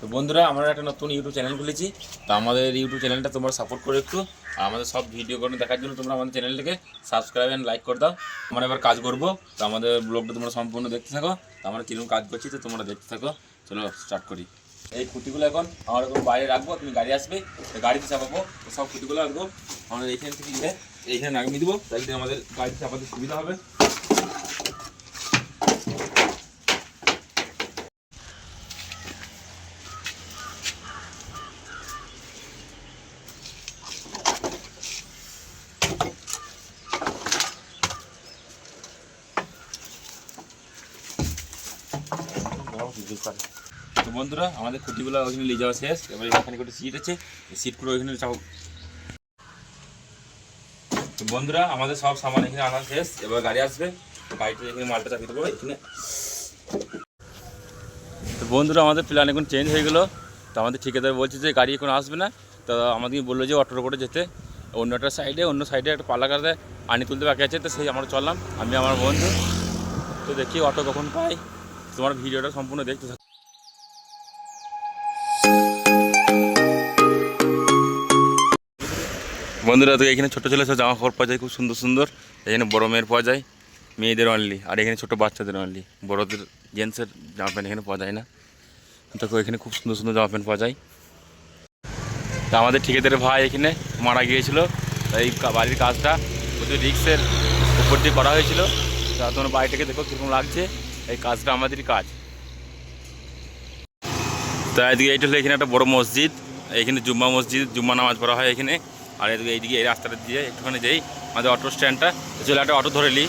তো বন্ধুরা, আমরা একটা নতুন ইউটিউব চ্যানেল খুলেছি। তো আমাদের ইউটিউব চ্যানেলটা তোমরা সাপোর্ট করে একটু। আমাদের সব ভিডিও ভিডিওগুলো দেখার জন্য তোমরা আমাদের চ্যানেলটাকে সাবস্ক্রাইব অ্যান্ড লাইক করে দাও। আমরা এবার কাজ করব। তো আমাদের ব্লগটা তোমরা সম্পূর্ণ দেখতে থাকো। তো আমরা কীরকম কাজ করছি তো তোমরা দেখতে থাকো। চলো স্টার্ট করি। এই খুঁটিগুলো এখন আমরা এখন বাইরে রাখব, তুমি গাড়ি আসবে গাড়িতে চাপাবো। সব খুঁটিগুলো রাখব। আমরা এইখান থেকে এইখানে নামিয়ে দেবো। তাই আমাদের গাড়িতে চাপাতে সুবিধা হবে তো বন্ধুরা, আমাদের খুঁটিগুলো ওইখানে নিয়ে যাওয়া শেষ। এবার এখানে একটা সিট আছে। সিটগুলো ওইখানে চাও তো বন্ধুরা, আমাদের সব সামান এখানে আনা শেষ। এবার গাড়ি আসবে। গাড়িটা এখানে মালটা চাপিয়ে দেবো এখানে। তো বন্ধুরা, আমাদের প্ল্যান এখন চেঞ্জ হয়ে গেলো। তো আমাদের ঠিকাদার বলছে যে গাড়ি এখন আসবে না। তো আমাদেরকে বলল যে অটোর করে যেতে। অন্য একটা সাইডে অন্য সাইডে একটা পাল্লা কাটতে আনি তুলতে বাকি আছে। তো সেই আমরা চললাম। আমি, আমার বন্ধু। তো দেখি অটো কখন পাই তোমার ভিডিওটা সম্পূর্ণ দেখতে থাকো। বন্ধুরা, তো এখানে ছোটো ছেলে সব জামা কাপড় পাওয়া যায়, খুব সুন্দর সুন্দর। এখানে বড় মেয়ের পাওয়া যায়, মেয়েদের অনলি আর এখানে ছোটো বাচ্চাদের অনলি বড়দের জেন্টসের জামা প্যান্ট এখানে পাওয়া যায় না। দেখো, এখানে খুব সুন্দর সুন্দর জামা প্যান্ট পাওয়া যায়। তা আমাদের ঠিকাদারের ভাই এখানে মারা গিয়েছিল। এই বাড়ির কাজটা প্রচুর রিক্সের উপর দিয়ে করা হয়েছিল। তা তোমার বাড়িটাকে দেখো কীরকম লাগছে। এই কাজটা আমাদেরই কাজ। তা এদিকে এইটা হলো এখানে একটা বড় মসজিদ। এখানে জুম্মা মসজিদ, জুম্মা নামাজ পড়া হয় এখানে। আর এদিকে এইদিকে এই রাস্তাটা দিয়ে একটুখানি যেই আমাদের অটো স্ট্যান্ডটা চলে একটা অটো ধরে নিই।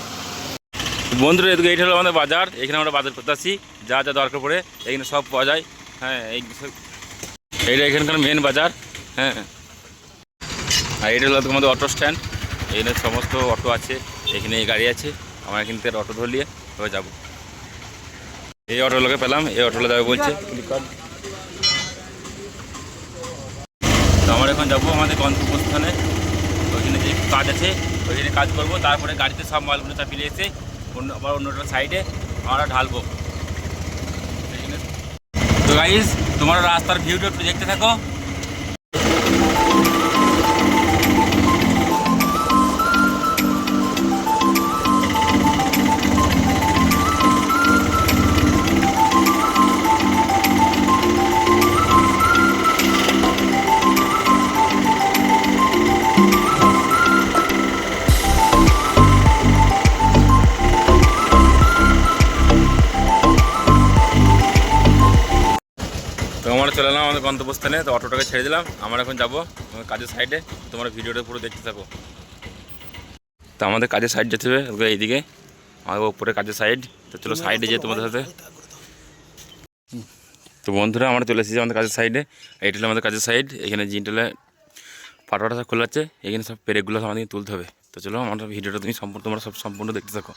বন্ধুরা, এদিকে এইটা হলো আমাদের বাজার। এখানে আমরা বাজার করতে আসি। যা যা দরকার পড়ে এখানে সব পাওয়া যায়। হ্যাঁ এই এইটা এখানকার মেন বাজার। হ্যাঁ। আর এটা হলো তোমাদের অটো স্ট্যান্ড এখানে সমস্ত অটো আছে। এখানে এই গাড়ি আছে। আমরা এখান থেকে অটো ধরলিয়ে তবে যাব। এই অটোগুলোকে পেলাম। এই অটোগুলো যাবে বলছে। আমরা এখন যাব আমাদের গন্তব্যস্থানে। ওইখানে যে কাজ আছে, ওইখানে কাজ করব। তারপরে গাড়িতে সব মালগুলো চাপিয়ে এসে অন্য আবার অন্যটা সাইডে আমরা ঢালবো। তো গাইজ তোমরা রাস্তার ভিউটা একটু দেখতে থাকো। চলে এলাম আমাদের গন্তব্যস্থানে তো অটোটাকে ছেড়ে দিলাম। আমরা এখন যাব আমাদের কাজের সাইডে তোমরা ভিডিওটা পুরো দেখতে থাকো। তো আমাদের কাজের সাইড যেতে হবে এইদিকে। আমাদের উপরে কাজের সাইড তো চলো সাইডে যেয়ে তোমাদের সাথে। তো বন্ধুরা আমরা চলে এসেছি আমাদের কাজের সাইডে এইটা হলো আমাদের কাজের সাইড এখানে জিনটেলে ফাটোয়াটা সব খোলা আছে। এখানে সব পেরেকগুলো সব আমাদেরকে তুলতে হবে। তো চলো আমাদের ভিডিওটা তুমি সম্পূর্ণ তোমরা সব সম্পূর্ণ দেখতে থাকো।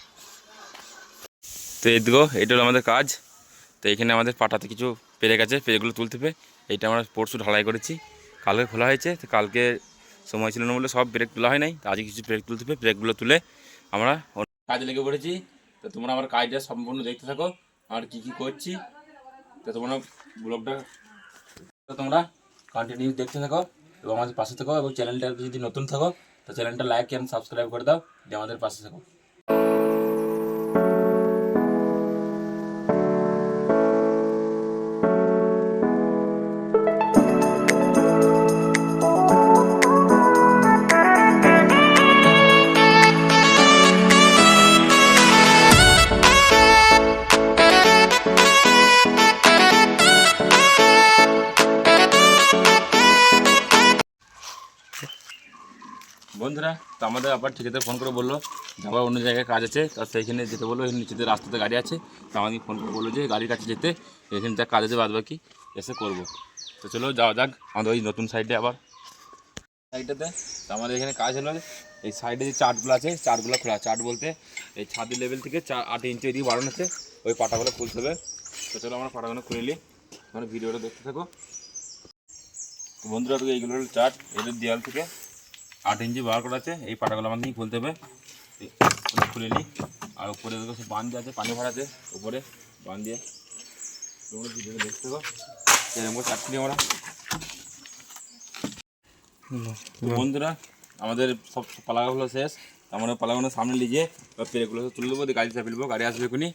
তো এইদিকেও এইটা হলো আমাদের কাজ। তো এখানে আমাদের পাটাতে কিছু পেরে গেছে পেরেগুলো তুলতে হবে এইটা আমরা পরশু ঢালাই করেছি। কালকে খোলা হয়েছে, তো কালকে সময় ছিল না বলে সব ব্রেক তোলা হয় নাই। আজকে কিছু ব্রেক তুলতে হবে ব্রেকগুলো তুলে আমরা কাজে লেগে পড়েছি। তো তোমরা আমার কাজটা সম্পূর্ণ দেখতে থাকো, আর কি কি করছি। তো তোমরা ব্লগটা তোমরা কন্টিনিউ দেখতে থাকো এবং আমাদের পাশে থাকো এবং চ্যানেলটা যদি নতুন থাকো, তো চ্যানেলটা লাইক অ্যান্ড সাবস্ক্রাইব করে দাও যে আমাদের পাশে থাকো। তো আমাদের আবার ঠিকাদার ফোন করে বলল যে আবার অন্য জায়গায় কাজ আছে, তো সেইখানে যেতে বলল নিচেতে রাস্তাতে গাড়ি আছে, তো আমাকে ফোন করে বলল যে গাড়ির কাছে যেতে, এখানে যা কাজ আছে বাদ বাকি এসে করব। তো চলো যাওয়া যাক আমাদের ওই নতুন সাইডে আবার। সাইডটাতে তো আমাদের এখানে কাজ হলো এই সাইডে যে চার্টগুলো আছে, চার্টগুলো খোলা, চার্ট বলতে এই ছাদের লেভেল থেকে চার আট ইঞ্চি এদিকে বাড়ানো আছে, ওই পাটাগুলো খুলতে হবে। তো চলো আমরা পাটাগুলো খুলে নিই। মানে ভিডিওটা দেখতে থাকো। বন্ধুরা, তো এইগুলো চার্ট এদের দেওয়াল থেকে। আট ইঞ্চি বার করা আছে, এই পাটাগুলো আমাদের নিয়ে খুলতে হবে। খুলে নিই। আর উপরে দেখো বান দিয়ে আছে, পানি ভরা আছে, উপরে বান দিয়ে। দেখতে থাকো এরকম করে আমরা। বন্ধুরা, আমাদের সব পালাগুলো শেষ। আমরা পালাগুলো সামনে নিয়ে এবার পেরেগুলো তুলে দেবো, দিয়ে গাড়িতে ফেলব গাড়ি আসবে এখনই।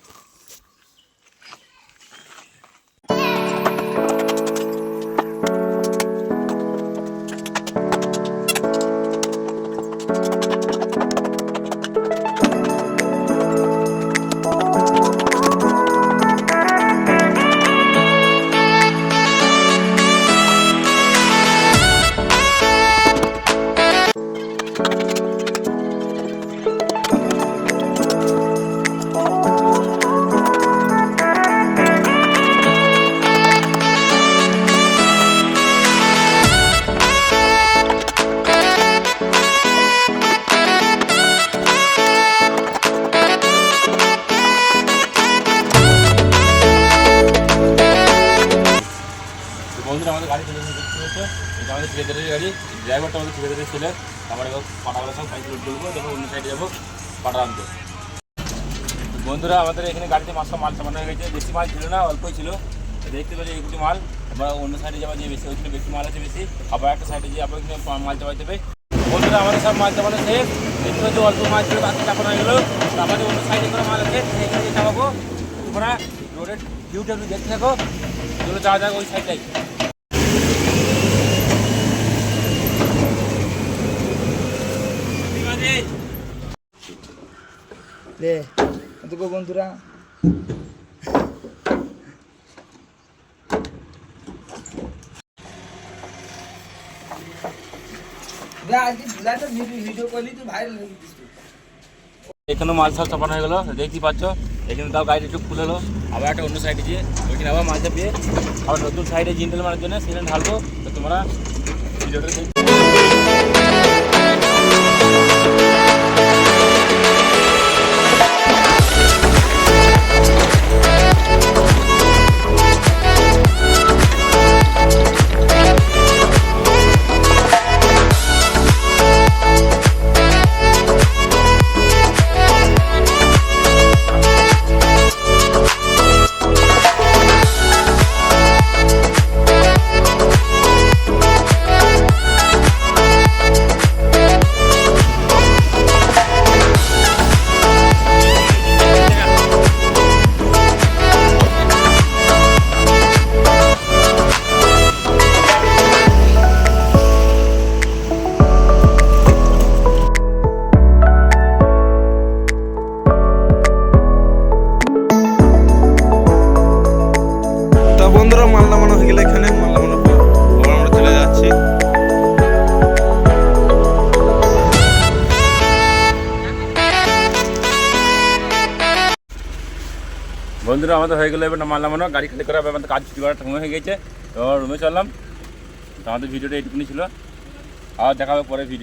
বন্ধুরা, আমাদের গাড়ি চলে দেখতে পাচ্ছ? এটা আমাদের ঠিকাদারের গাড়ি। ড্রাইভারটা আমাদের ঠিকাদারের ছেলে। আমরা এবার পাটাগুলো সব সাইকেল তুলবো তারপর অন্য সাইডে যাব, পাটা আনতে বন্ধুরা, আমাদের এখানে গাড়িতে মাছ মাল সামানো হয়ে গেছে। বেশি মাল ছিল না, অল্পই ছিল। দেখতে পাচ্ছি এইগুলি মাল। আমরা অন্য সাইডে যাব যে বেশি ওইখানে বেশি মাল আছে বেশি। আবার একটা সাইডে গিয়ে আবার মাল চাপাইতে হবে বন্ধুরা, আমাদের সব মাল চাপানো শেষ। দেখতে পাচ্ছি, অল্প মাল ছিল, বাকি চাপানো হয়ে গেলো। তো আমাদের অন্য সাইডে করে মাল আছে দিয়ে চাপাবো। তোমরা রোডের ভিউটা একটু দেখতে থাকো। চলো যাওয়া যাক ওই সাইডটাই লে দেখো বন্ধুরা আজকে ভিডিও ভিডিও করলি তুই ভাইরাল গেছিস তুই। এখানে মাল সব চাপানো হয়ে গেলো, দেখতেই পাচ্ছ। এখানে তাও গাড়ি একটু খুলে আবার একটা অন্য সাইডে গিয়ে ওইখানে আবার মাল চাপিয়ে আবার নতুন সাইডে জিন্টেল মারার জন্য সেখানে ঢালবো। তো তোমরা ভিডিওটা বন্ধুরা, আমাদের হয়ে গেলো এবার মানলাম না গাড়ি খালি করা আমাদের কাজ ছুটি করার সময় হয়ে গেছে। তো রুমে চললাম তো আমাদের ভিডিওটা এইটুকুনি ছিল। আর দেখা হবে পরে ভিডিও